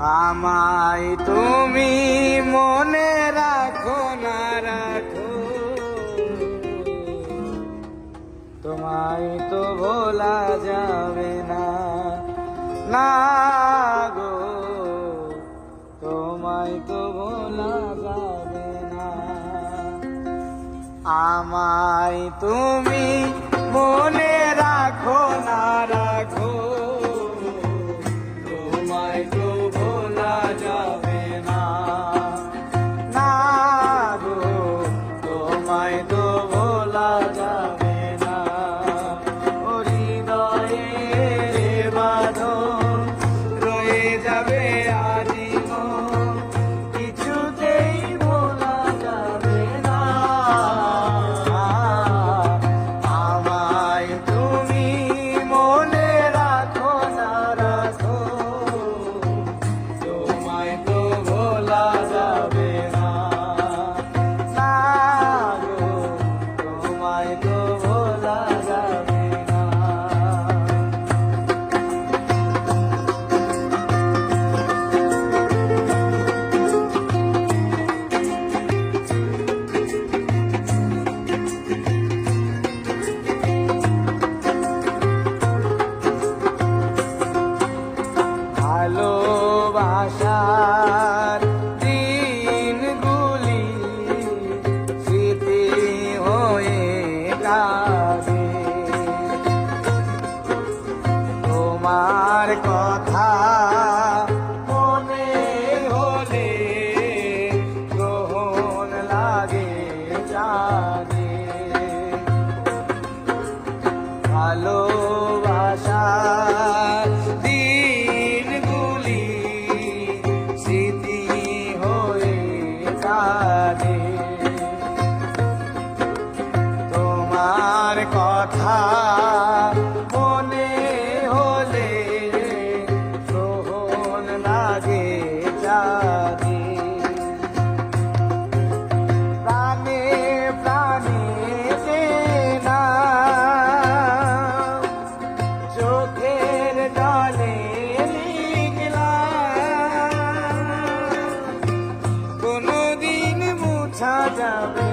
আমায় তুমি মনে রাখো, না রাখো। তোমায় তো ভোলা যাবে না। না গো, তোমায় তো ভোলা যাবে না। আমায় তুমি মনে রাখো, না রাখো। তোমায় তো আশা তোমার কথা মনে হলে সোহন লাগে যাবে প্রাণে প্রাণে না চোখের জলে কোনদিন মুছা যাবে